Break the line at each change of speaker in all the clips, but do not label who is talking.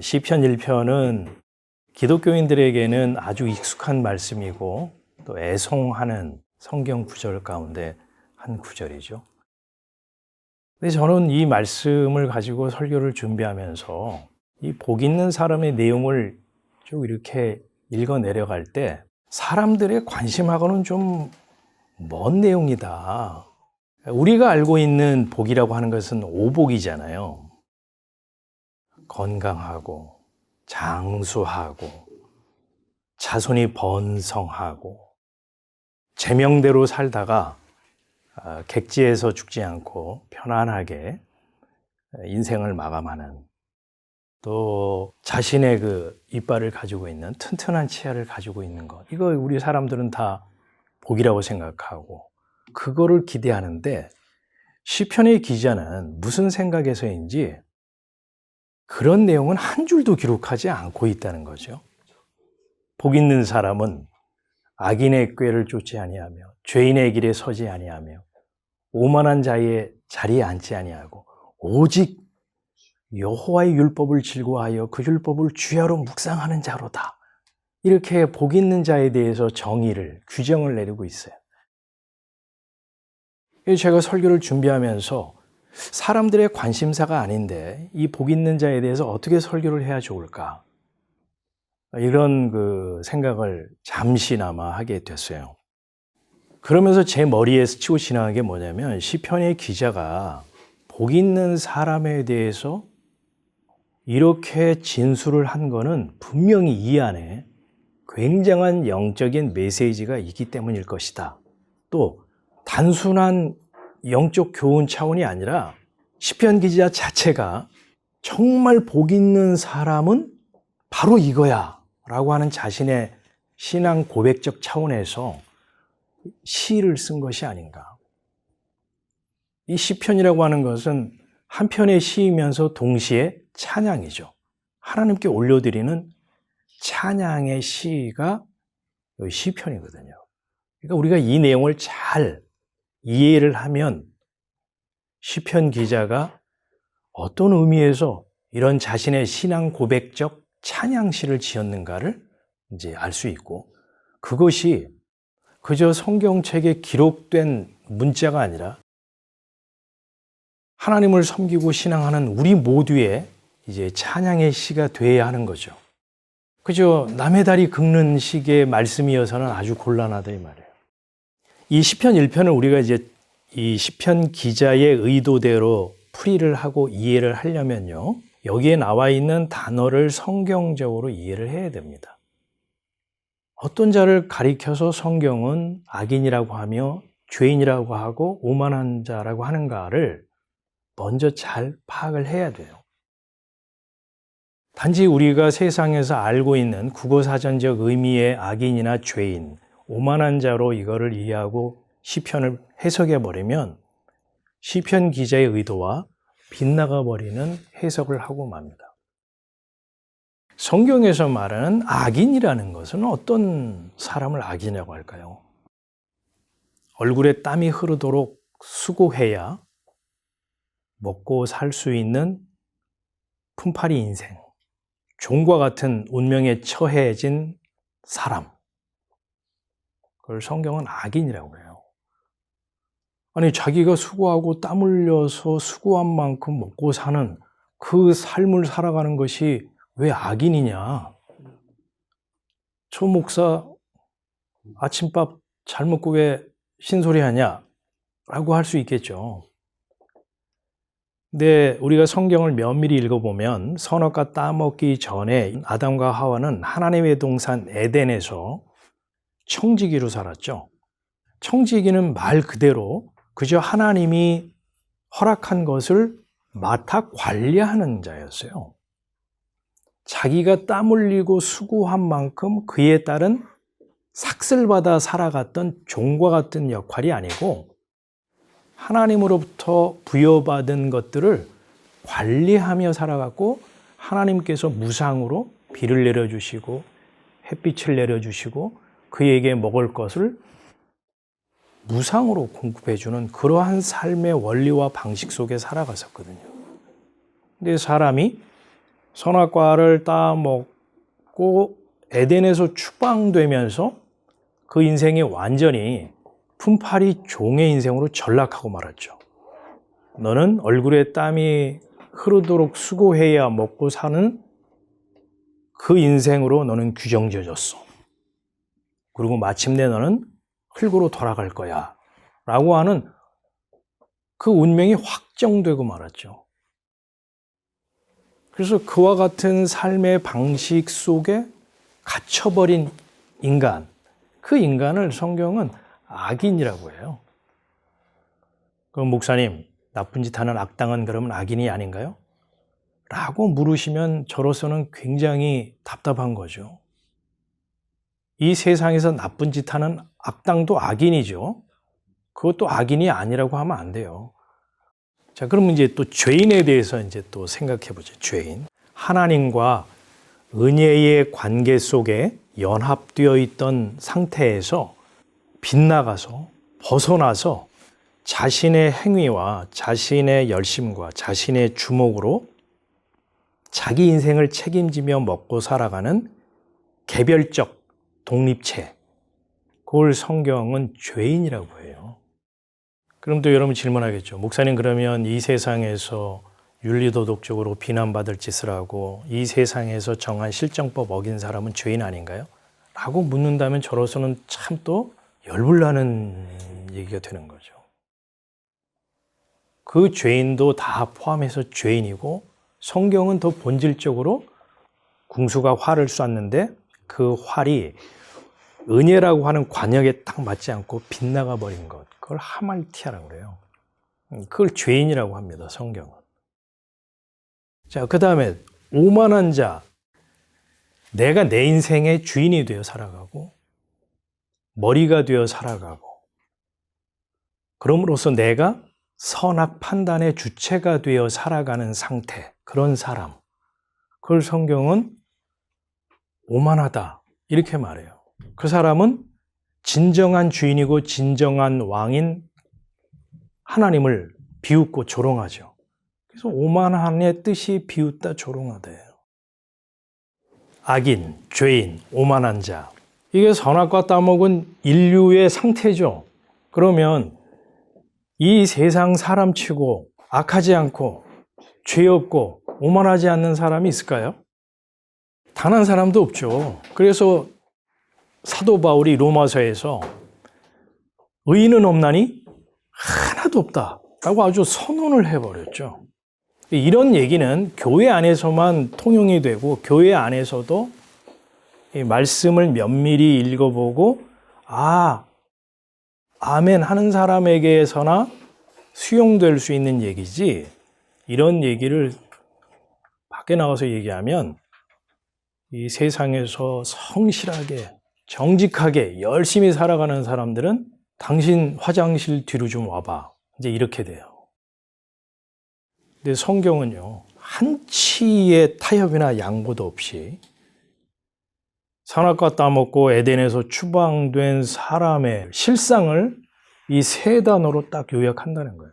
시편 1편은 기독교인들에게는 아주 익숙한 말씀이고 또 애송하는 성경 구절 가운데 한 구절이죠. 근데 저는 이 말씀을 가지고 설교를 준비하면서 이 복 있는 사람의 내용을 쭉 이렇게 읽어 내려갈 때 사람들의 관심하고는 좀 먼 내용이다. 우리가 알고 있는 복이라고 하는 것은 오복이잖아요. 건강하고 장수하고 자손이 번성하고 제명대로 살다가 아, 객지에서 죽지 않고 편안하게 인생을 마감하는 또 자신의 그 이빨을 가지고 있는 튼튼한 치아를 가지고 있는 것. 이거 우리 사람들은 다 복이라고 생각하고 그거를 기대하는데 시편의 기자는 무슨 생각에서인지 그런 내용은 한 줄도 기록하지 않고 있다는 거죠. 복 있는 사람은 악인의 꾀를 쫓지 아니하며 죄인의 길에 서지 아니하며 오만한 자의 자리에 앉지 아니하고 오직 여호와의 율법을 즐거워하여 그 율법을 주야로 묵상하는 자로다. 이렇게 복 있는 자에 대해서 정의를 규정을 내리고 있어요. 제가 설교를 준비하면서 사람들의 관심사가 아닌데 이 복 있는 자에 대해서 어떻게 설교를 해야 좋을까? 이런 그 생각을 잠시나마 하게 됐어요. 그러면서 제 머리에 스치고 지나간 게 뭐냐면 시편의 기자가 복 있는 사람에 대해서 이렇게 진술을 한 거는 분명히 이 안에 굉장한 영적인 메시지가 있기 때문일 것이다. 또 단순한 영적 교훈 차원이 아니라 시편 기자 자체가 정말 복 있는 사람은 바로 이거야 라고 하는 자신의 신앙 고백적 차원에서 시를 쓴 것이 아닌가. 이 시편이라고 하는 것은 한 편의 시이면서 동시에 찬양이죠. 하나님께 올려드리는 찬양의 시가 시편이거든요. 그러니까 우리가 이 내용을 잘 이해를 하면 시편 기자가 어떤 의미에서 이런 자신의 신앙 고백적 찬양시를 지었는가를 이제 알 수 있고 그것이 그저 성경책에 기록된 문자가 아니라 하나님을 섬기고 신앙하는 우리 모두의 이제 찬양의 시가 돼야 하는 거죠. 그저 남의 다리 긁는 식의 말씀이어서는 아주 곤란하다 이 말이에요. 이 시편 1편을 우리가 이제 이 시편 기자의 의도대로 풀이를 하고 이해를 하려면요. 여기에 나와 있는 단어를 성경적으로 이해를 해야 됩니다. 어떤 자를 가리켜서 성경은 악인이라고 하며 죄인이라고 하고 오만한 자라고 하는가를 먼저 잘 파악을 해야 돼요. 단지 우리가 세상에서 알고 있는 국어사전적 의미의 악인이나 죄인, 오만한 자로 이거를 이해하고 시편을 해석해 버리면 시편 기자의 의도와 빗나가 버리는 해석을 하고 맙니다. 성경에서 말하는 악인이라는 것은 어떤 사람을 악인이라고 할까요? 얼굴에 땀이 흐르도록 수고해야 먹고 살 수 있는 품팔이 인생, 종과 같은 운명에 처해진 사람. 그걸 성경은 악인이라고 해요. 아니, 자기가 수고하고 땀 흘려서 수고한 만큼 먹고 사는 그 삶을 살아가는 것이 왜 악인이냐? 저 목사 아침밥 잘 먹고 왜 신소리 하냐? 라고 할 수 있겠죠. 근데 우리가 성경을 면밀히 읽어보면 선악과 따먹기 전에 아담과 하와는 하나님의 동산 에덴에서 청지기로 살았죠. 청지기는 말 그대로 그저 하나님이 허락한 것을 맡아 관리하는 자였어요. 자기가 땀 흘리고 수고한 만큼 그에 따른 삭슬 받아 살아갔던 종과 같은 역할이 아니고 하나님으로부터 부여받은 것들을 관리하며 살아갔고 하나님께서 무상으로 비를 내려주시고 햇빛을 내려주시고 그에게 먹을 것을 무상으로 공급해주는 그러한 삶의 원리와 방식 속에 살아갔었거든요. 근데 사람이 선악과를 따먹고 에덴에서 추방되면서 그 인생이 완전히 품팔이 종의 인생으로 전락하고 말았죠. 너는 얼굴에 땀이 흐르도록 수고해야 먹고 사는 그 인생으로 너는 규정져졌어. 그리고 마침내 너는 흙으로 돌아갈 거야. 라고 하는 그 운명이 확정되고 말았죠. 그래서 그와 같은 삶의 방식 속에 갇혀버린 인간, 그 인간을 성경은 악인이라고 해요. 그럼 목사님, 나쁜 짓 하는 악당은 그러면 악인이 아닌가요? 라고 물으시면 저로서는 굉장히 답답한 거죠. 이 세상에서 나쁜 짓 하는 악당도 악인이죠. 그것도 악인이 아니라고 하면 안 돼요. 자, 그럼 이제 또 죄인에 대해서 이제 또 생각해 보죠. 죄인. 하나님과 은혜의 관계 속에 연합되어 있던 상태에서 빗나가서 벗어나서 자신의 행위와 자신의 열심과 자신의 주목으로 자기 인생을 책임지며 먹고 살아가는 개별적 독립체. 그걸 성경은 죄인이라고 해요. 그럼 또 여러분 질문하겠죠. 목사님 그러면 이 세상에서 윤리도덕적으로 비난받을 짓을 하고 이 세상에서 정한 실정법 어긴 사람은 죄인 아닌가요? 라고 묻는다면 저로서는 참 또 열불나는 얘기가 되는 거죠. 그 죄인도 다 포함해서 죄인이고 성경은 더 본질적으로 궁수가 활을 쐈는데 그 활이 은혜라고 하는 관역에 딱 맞지 않고 빗나가 버린 것. 그걸 하말티아라고 그래요. 그걸 죄인이라고 합니다. 성경은. 자, 그 다음에 오만한 자. 내가 내 인생의 주인이 되어 살아가고 머리가 되어 살아가고 그럼으로써 내가 선악 판단의 주체가 되어 살아가는 상태, 그런 사람. 그걸 성경은 오만하다. 이렇게 말해요. 그 사람은 진정한 주인이고 진정한 왕인 하나님을 비웃고 조롱하죠. 그래서 오만한의 뜻이 비웃다 조롱하다예요. 악인, 죄인, 오만한 자. 이게 선악과 따먹은 인류의 상태죠. 그러면 이 세상 사람치고 악하지 않고 죄 없고 오만하지 않는 사람이 있을까요? 단 한 사람도 없죠. 그래서 사도 바울이 로마서에서 의인은 없나니 하나도 없다라고 아주 선언을 해버렸죠. 이런 얘기는 교회 안에서만 통용이 되고 교회 안에서도 이 말씀을 면밀히 읽어보고 아 아멘 하는 사람에게서나 수용될 수 있는 얘기지 이런 얘기를 밖에 나가서 얘기하면 이 세상에서 성실하게 정직하게 열심히 살아가는 사람들은 당신 화장실 뒤로 좀 와봐. 이제 이렇게 돼요. 근데 성경은요, 한치의 타협이나 양보도 없이 산악과 따먹고 에덴에서 추방된 사람의 실상을 이 세 단어로 딱 요약한다는 거예요.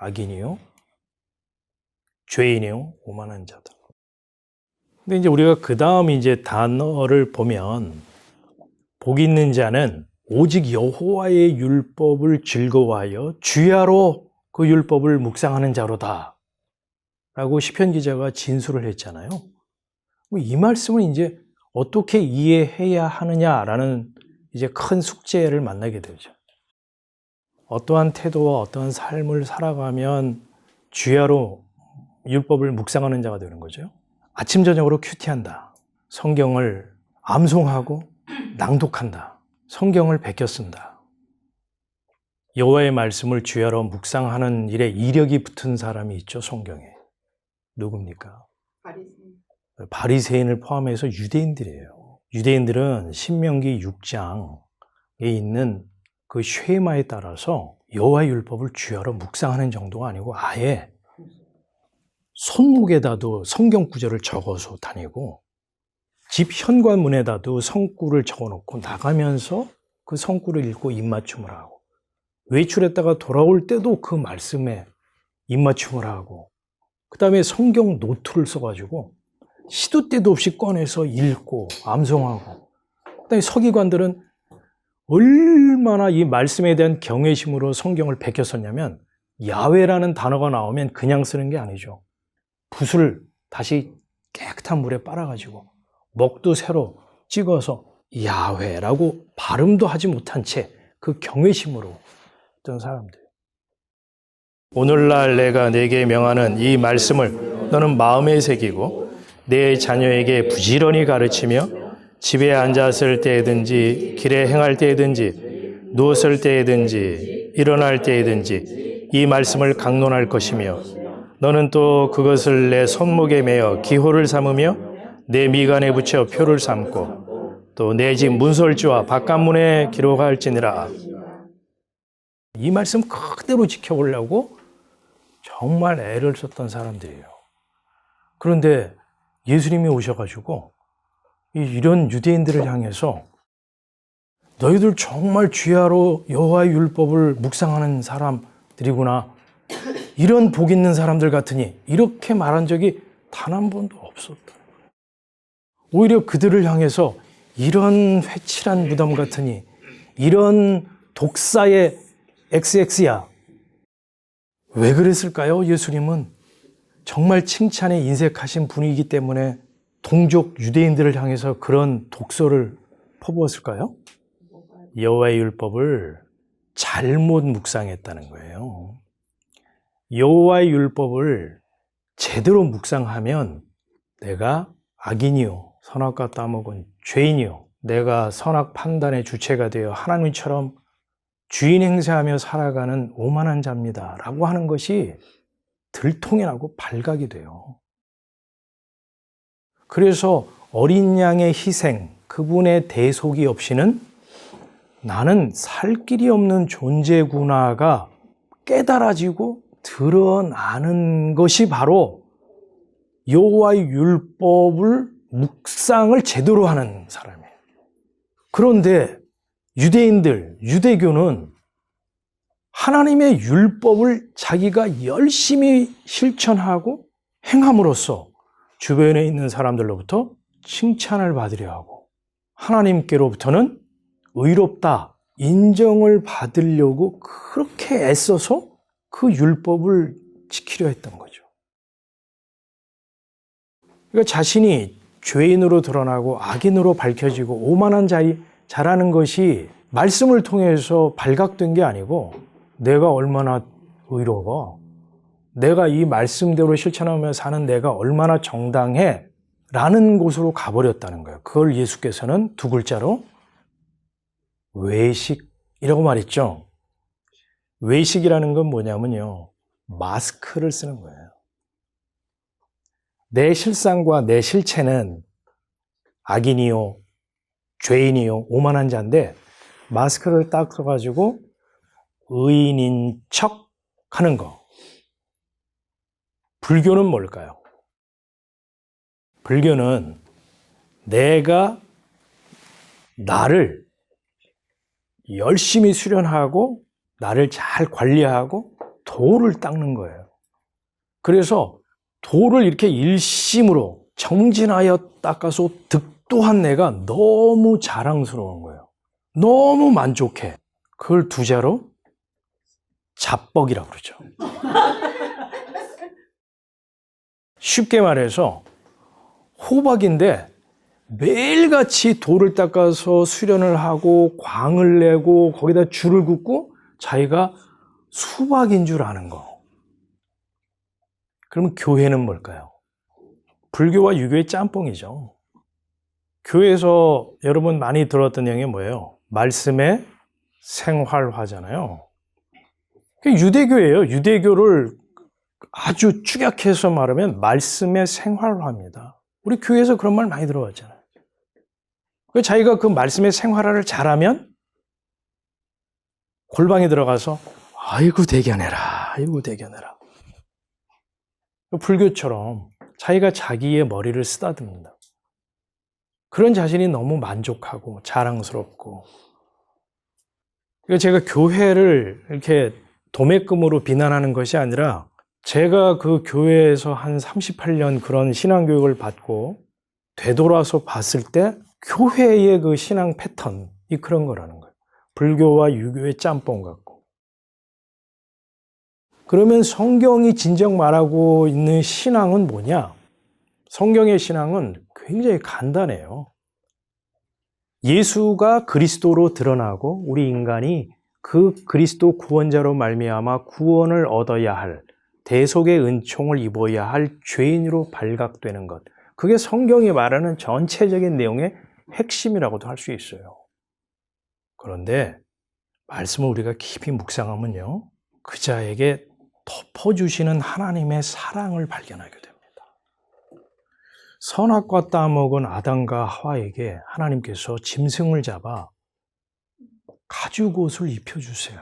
악인이요, 죄인이요, 오만한 자다. 근데 이제 우리가 그 다음 이제 단어를 보면 복 있는 자는 오직 여호와의 율법을 즐거워하여 주야로 그 율법을 묵상하는 자로다. 라고 시편 기자가 진술을 했잖아요. 이 말씀은 이제 어떻게 이해해야 하느냐라는 이제 큰 숙제를 만나게 되죠. 어떠한 태도와 어떠한 삶을 살아가면 주야로 율법을 묵상하는 자가 되는 거죠. 아침 저녁으로 큐티한다. 성경을 암송하고 낭독한다. 성경을 베껴 쓴다. 여호와의 말씀을 주야로 묵상하는 일에 이력이 붙은 사람이 있죠, 성경에. 누굽니까?
바리새인.
바리새인을 포함해서 유대인들이에요. 유대인들은 신명기 6장에 있는 그 쉐마에 따라서 여호와의 율법을 주야로 묵상하는 정도가 아니고 아예 손목에다도 성경 구절을 적어서 다니고 집 현관문에다도 성구를 적어놓고 나가면서 그 성구를 읽고 입맞춤을 하고 외출했다가 돌아올 때도 그 말씀에 입맞춤을 하고 그 다음에 성경 노트를 써가지고 시도 때도 없이 꺼내서 읽고 암송하고 그다음에 서기관들은 얼마나 이 말씀에 대한 경외심으로 성경을 베꼈었냐면 야외라는 단어가 나오면 그냥 쓰는 게 아니죠. 붓을 다시 깨끗한 물에 빨아가지고 먹도 새로 찍어서 야훼라고 발음도 하지 못한 채 그 경외심으로 했던 사람들. 오늘날 내가 내게 명하는 이 말씀을 너는 마음에 새기고 내 자녀에게 부지런히 가르치며 집에 앉았을 때든지 길에 행할 때든지 누웠을 때든지 일어날 때든지 이 말씀을 강론할 것이며 너는 또 그것을 내 손목에 매어 기호를 삼으며 내 미간에 붙여 표를 삼고 또 내 집 문설주와 바깥문에 기록할지니라. 이 말씀 그대로 지켜보려고 정말 애를 썼던 사람들이에요. 그런데 예수님이 오셔가지고 이- 이런 유대인들을 향해서 너희들 정말 쥐하로 여호와의 율법을 묵상하는 사람들이구나. 이런 복 있는 사람들 같으니 이렇게 말한 적이 단 한 번도 없었다. 오히려 그들을 향해서 이런 회칠한 무덤 같으니 이런 독사의 XX야. 왜 그랬을까요? 예수님은 정말 칭찬에 인색하신 분이기 때문에 동족 유대인들을 향해서 그런 독소를 퍼부었을까요? 여호와의 율법을 잘못 묵상했다는 거예요. 여호와의 율법을 제대로 묵상하면 내가 악인이요 선악과 따먹은 죄인이요 내가 선악 판단의 주체가 되어 하나님처럼 주인 행세하며 살아가는 오만한 자입니다 라고 하는 것이 들통이 나고 발각이 돼요. 그래서 어린 양의 희생, 그분의 대속이 없이는 나는 살 길이 없는 존재구나가 깨달아지고 드러나는 것이 바로 여호와의 율법을 묵상을 제대로 하는 사람이에요. 그런데 유대인들, 유대교는 하나님의 율법을 자기가 열심히 실천하고 행함으로써 주변에 있는 사람들로부터 칭찬을 받으려 하고 하나님께로부터는 의롭다 인정을 받으려고 그렇게 애써서 그 율법을 지키려 했던 거죠. 그러니까 자신이 죄인으로 드러나고 악인으로 밝혀지고 오만한 자이 자라는 것이 말씀을 통해서 발각된 게 아니고 내가 얼마나 의로워 내가 이 말씀대로 실천하며 사는 내가 얼마나 정당해 라는 곳으로 가버렸다는 거예요. 그걸 예수께서는 두 글자로 외식이라고 말했죠. 외식이라는 건 뭐냐면요. 마스크를 쓰는 거예요. 내 실상과 내 실체는 악인이요, 죄인이요, 오만한 자인데 마스크를 딱 써가지고 의인인 척 하는 거. 불교는 뭘까요? 불교는 내가 나를 열심히 수련하고 나를 잘 관리하고 도를 닦는 거예요. 그래서 도를 이렇게 일심으로 정진하여 닦아서 득도한 내가 너무 자랑스러운 거예요. 너무 만족해. 그걸 두자로 자뻑이라고 그러죠. 쉽게 말해서 호박인데 매일같이 돌을 닦아서 수련을 하고 광을 내고 거기다 줄을 긋고 자기가 수박인 줄 아는 거. 그러면 교회는 뭘까요? 불교와 유교의 짬뽕이죠. 교회에서 여러분 많이 들었던 내용이 뭐예요? 말씀의 생활화잖아요. 유대교예요. 유대교를 아주 축약해서 말하면 말씀의 생활화입니다. 우리 교회에서 그런 말 많이 들어봤잖아요. 그 자기가 그 말씀의 생활화를 잘하면 골방에 들어가서 아이고 대견해라, 아이고 대견해라. 불교처럼 자기가 자기의 머리를 쓰다듬는다. 그런 자신이 너무 만족하고 자랑스럽고. 그러니까 제가 교회를 이렇게 도매금으로 비난하는 것이 아니라 제가 그 교회에서 한 38년 그런 신앙교육을 받고 되돌아서 봤을 때 교회의 그 신앙 패턴이 그런 거라는 거예요. 불교와 유교의 짬뽕 같고. 그러면 성경이 진정 말하고 있는 신앙은 뭐냐? 성경의 신앙은 굉장히 간단해요. 예수가 그리스도로 드러나고 우리 인간이 그 그리스도 구원자로 말미암아 구원을 얻어야 할 대속의 은총을 입어야 할 죄인으로 발각되는 것. 그게 성경이 말하는 전체적인 내용의 핵심이라고도 할 수 있어요. 그런데 말씀을 우리가 깊이 묵상하면요. 그 자에게 덮어주시는 하나님의 사랑을 발견하게 됩니다. 선악과 따먹은 아담과 하와에게 하나님께서 짐승을 잡아 가죽 옷을 입혀주세요.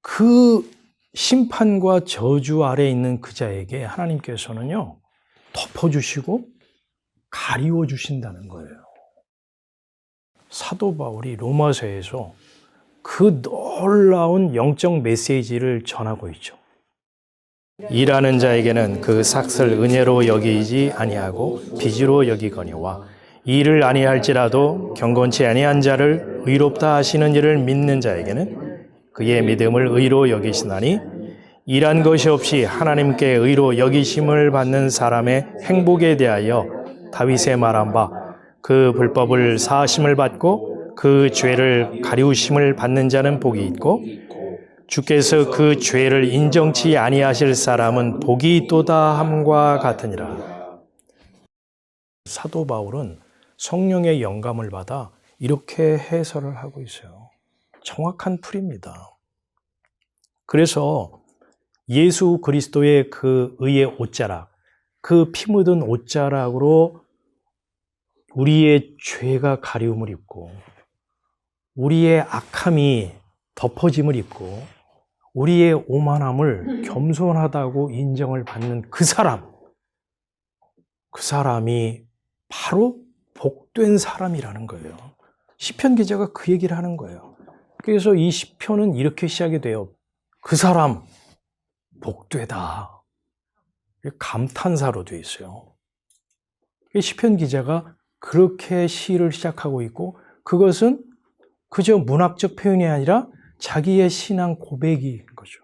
그 심판과 저주 아래 있는 그 자에게 하나님께서는요, 덮어주시고 가리워 주신다는 거예요. 사도 바울이 로마서에서 그 놀라운 영적 메시지를 전하고 있죠. 일하는 자에게는 그 삭을 은혜로 여기지 아니하고 빚으로 여기거니와 일을 아니할지라도 경건치 아니한 자를 의롭다 하시는 일을 믿는 자에게는 그의 믿음을 의로 여기시나니 일한 것이 없이 하나님께 의로 여기심을 받는 사람의 행복에 대하여 다윗의 말한 바 그 불법을 사하심을 받고 그 죄를 가리우심을 받는 자는 복이 있고 주께서 그 죄를 인정치 아니하실 사람은 복이 있도다 함과 같으니라. 사도 바울은 성령의 영감을 받아 이렇게 해설을 하고 있어요. 정확한 풀입니다. 그래서 예수 그리스도의 그 의의 옷자락, 그 피 묻은 옷자락으로 우리의 죄가 가리움을 입고 우리의 악함이 덮어짐을 입고 우리의 오만함을 겸손하다고 인정을 받는 그 사람, 그 사람이 바로 복된 사람이라는 거예요. 시편 기자가 그 얘기를 하는 거예요. 그래서 이 시편은 이렇게 시작이 돼요. 그 사람 복되다. 감탄사로 되어 있어요. 시편 기자가 그렇게 시를 시작하고 있고 그것은 그저 문학적 표현이 아니라 자기의 신앙 고백인 거죠.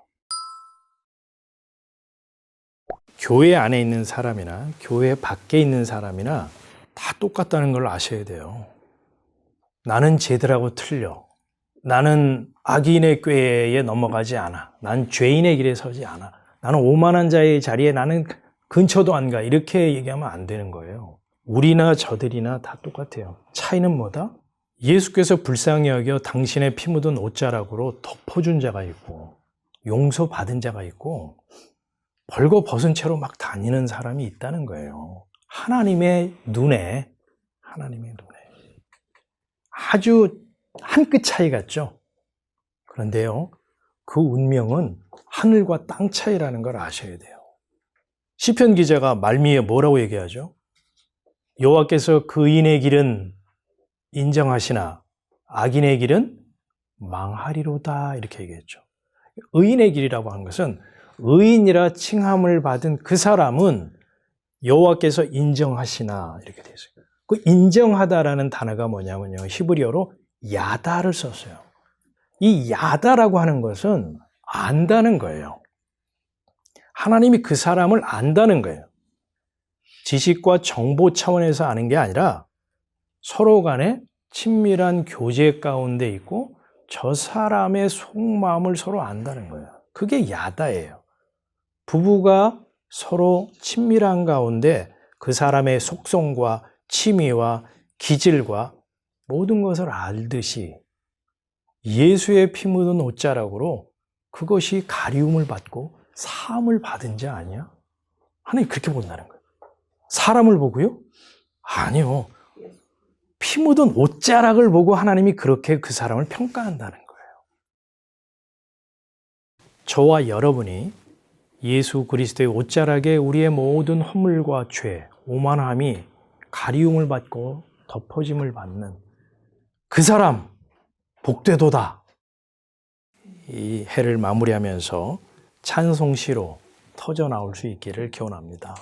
교회 안에 있는 사람이나 교회 밖에 있는 사람이나 다 똑같다는 걸 아셔야 돼요. 나는 쟤들하고 틀려. 나는 악인의 꾀에 넘어가지 않아. 난 죄인의 길에 서지 않아. 나는 오만한 자의 자리에 나는 근처도 안 가. 이렇게 얘기하면 안 되는 거예요. 우리나 저들이나 다 똑같아요. 차이는 뭐다? 예수께서 불쌍히 여겨 당신의 피 묻은 옷자락으로 덮어준 자가 있고, 용서받은 자가 있고, 벌거 벗은 채로 막 다니는 사람이 있다는 거예요. 하나님의 눈에, 하나님의 눈에. 아주 한 끗 차이 같죠? 그런데요, 그 운명은 하늘과 땅 차이라는 걸 아셔야 돼요. 시편 기자가 말미에 뭐라고 얘기하죠? 여호와께서 그인의 길은 인정하시나 악인의 길은 망하리로다 이렇게 얘기했죠. 의인의 길이라고 하는 것은 의인이라 칭함을 받은 그 사람은 여호와께서 인정하시나 이렇게 되어 있어요. 그 인정하다라는 단어가 뭐냐면요. 히브리어로 야다를 썼어요. 이 야다라고 하는 것은 안다는 거예요. 하나님이 그 사람을 안다는 거예요. 지식과 정보 차원에서 아는 게 아니라 서로 간에 친밀한 교제 가운데 있고 저 사람의 속마음을 서로 안다는 거예요. 그게 야다예요. 부부가 서로 친밀한 가운데 그 사람의 속성과 취미와 기질과 모든 것을 알듯이 예수의 피 묻은 옷자락으로 그것이 가리움을 받고 사함을 받은 자 아니야? 하나님 그렇게 본다는 거예요. 사람을 보고요? 아니요. 피 묻은 옷자락을 보고 하나님이 그렇게 그 사람을 평가한다는 거예요. 저와 여러분이 예수 그리스도의 옷자락에 우리의 모든 허물과 죄, 오만함이 가리움을 받고 덮어짐을 받는 그 사람 복되도다. 이 해를 마무리하면서 찬송시로 터져 나올 수 있기를 기원합니다.